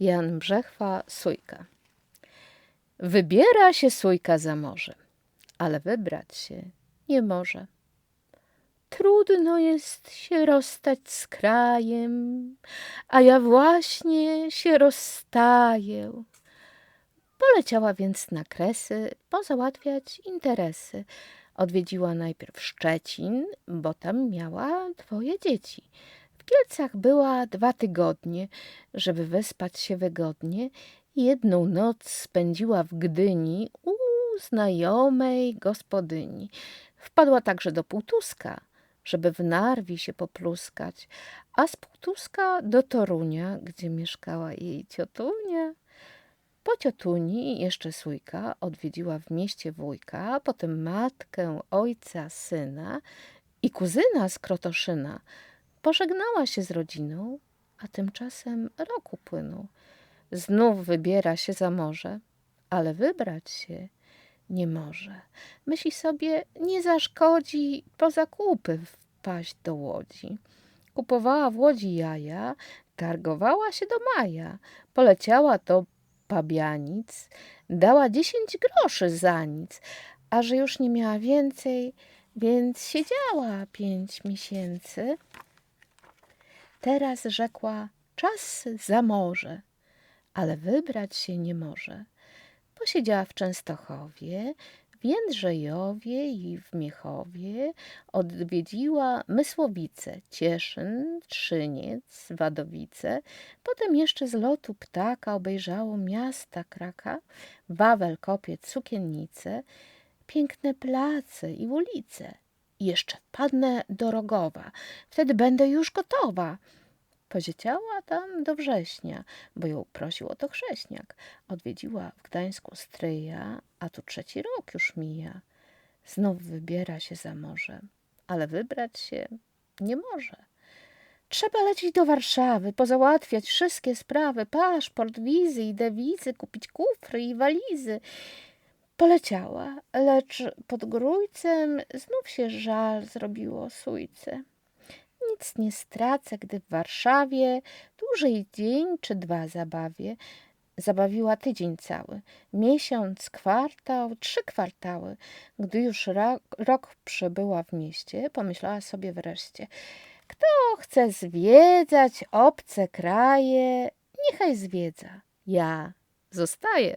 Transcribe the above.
Jan Brzechwa, Sójka. Wybiera się Sójka za morze, ale wybrać się nie może. Trudno jest się rozstać z krajem, a ja właśnie się rozstaję. Poleciała więc na kresy pozałatwiać interesy. Odwiedziła najpierw Szczecin, bo tam miała dwoje dzieci. W Kielcach była dwa tygodnie, żeby wyspać się wygodnie. Jedną noc spędziła w Gdyni u znajomej gospodyni. Wpadła także do Półtuska, żeby w Narwi się popluskać, a z Półtuska do Torunia, gdzie mieszkała jej ciotunia. Po ciotuni jeszcze sójka odwiedziła w mieście wujka, potem matkę, ojca, syna i kuzyna z Krotoszyna. Pożegnała się z rodziną, a tymczasem rok upłynął. Znów wybiera się za morze, ale wybrać się nie może. Myśli sobie, nie zaszkodzi po zakupy wpaść do łodzi. Kupowała w łodzi jaja, targowała się do maja, poleciała do pabianic, dała dziesięć groszy za nic, a że już nie miała więcej, więc siedziała pięć miesięcy. Teraz rzekła, czas za morze, ale wybrać się nie może. Posiedziała w Częstochowie, w Jędrzejowie i w Miechowie, odwiedziła Mysłowice, Cieszyn, Trzyniec, Wadowice, potem jeszcze z lotu ptaka obejrzało miasta Kraka, Wawel, Kopiec, Sukiennice, piękne place i ulice. Jeszcze wpadnę do Rogowa, wtedy będę już gotowa. Pozieciała tam do września, bo ją prosił o to chrześniak. Odwiedziła w Gdańsku stryja, a tu trzeci rok już mija. Znów wybiera się za morze, ale wybrać się nie może. Trzeba lecieć do Warszawy, pozałatwiać wszystkie sprawy, paszport, wizy i dewizy, kupić kufry i walizy. Poleciała, lecz pod grójcem znów się żal zrobiło sójce. Nic nie stracę, gdy w Warszawie dłużej dzień czy dwa zabawię. Zabawiła tydzień cały, miesiąc, kwartał, trzy kwartały. Gdy już rok, rok przebyła w mieście, pomyślała sobie wreszcie, kto chce zwiedzać obce kraje, niechaj zwiedza. Ja zostaję.